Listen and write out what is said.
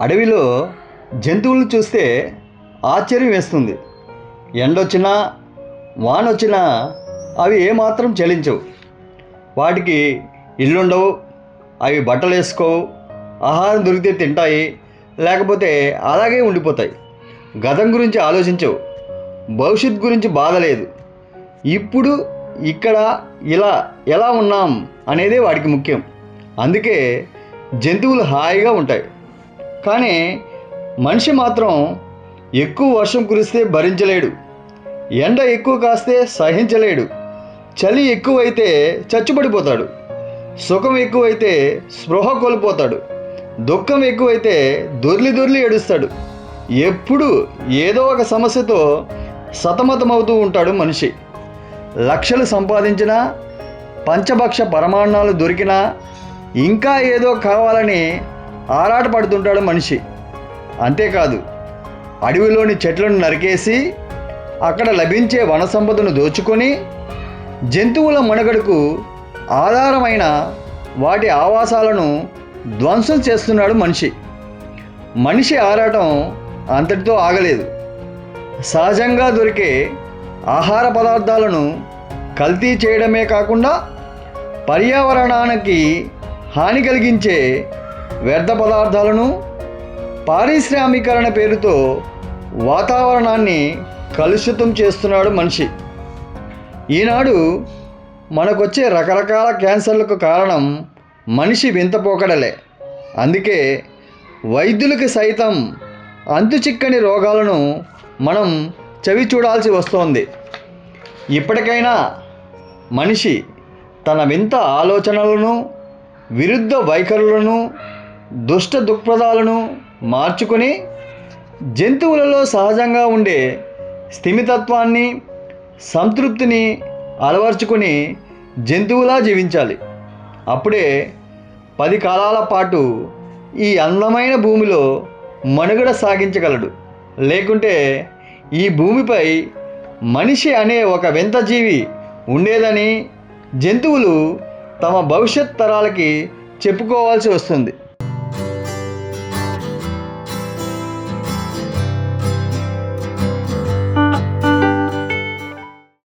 అడవిలో జంతువులను చూస్తే ఆశ్చర్యం వేస్తుంది. ఎండొచ్చినా వానొచ్చినా అవి ఏమాత్రం చలించవు. వాటికి ఇల్లుండవు అవి బట్టలు వేసుకోవు ఆహారం దొరికితే తింటాయి లేకపోతే అలాగే ఉండిపోతాయి. గతం గురించి ఆలోచించవు భవిష్యత్ గురించి బాధ లేదు. ఇప్పుడు ఇక్కడ ఇలా ఎలా ఉన్నాం అనేదే వాడికి ముఖ్యం. అందుకే జంతువులు హాయిగా ఉంటాయి. కానీ మనిషి మాత్రం ఎక్కువ వర్షం కురిస్తే భరించలేడు. ఎండ ఎక్కువ కాస్తే సహించలేడు. చలి ఎక్కువైతే చచ్చుపడిపోతాడు సుఖం ఎక్కువైతే స్పృహ కోల్పోతాడు. దుఃఖం ఎక్కువైతే దొర్లి దొర్లి ఏడుస్తాడు. ఎప్పుడు ఏదో ఒక సమస్యతో సతమతమవుతూ ఉంటాడు మనిషి. లక్షలు సంపాదించినా పంచభక్ష పరమాణాలు దొరికినా ఇంకా ఏదో కావాలని ఆరాటపడుతుంటాడు మనిషి. అంతేకాదు అడవిలోని చెట్లను నరికేసి అక్కడ లభించే వన సంపదను దోచుకొని జంతువుల మనుగడకు ఆధారమైన వాటి ఆవాసాలను ధ్వంసం చేస్తున్నాడు మనిషి. మనిషి ఆరాటం అంతటితో ఆగలేదు. సహజంగా దొరికే ఆహార పదార్థాలను కల్తీ చేయడమే కాకుండా పర్యావరణానికి హాని కలిగించే వ్యర్థ పదార్థాలను పారిశ్రామికరణ పేరుతో వాతావరణాన్ని కలుషితం చేస్తున్నాడు మనిషి. ఈనాడు మనకొచ్చే రకరకాల క్యాన్సర్లకు కారణం మనిషి వింతపోకడలే అందుకే వైద్యులకి సైతం అంతుచిక్కని రోగాలను మనం చవి చూడాల్సి వస్తోంది. ఇప్పటికైనా మనిషి తన వింత ఆలోచనలను విరుద్ధ వైఖరులను దుష్ట దృక్పథాలను మార్చుకొని జంతువులలో సహజంగా ఉండే స్థిమితత్వాన్ని సంతృప్తిని అలవర్చుకొని జంతువులా జీవించాలి. అప్పుడే పది కాలాల పాటు ఈ అందమైన భూమిలో మనుగడ సాగించగలడు. లేకుంటే ఈ భూమిపై మనిషి అనే ఒక వింత జీవి ఉండేదని జంతువులు తమ భవిష్యత్ తరాలకి చెప్పుకోవాల్సి వస్తుంది.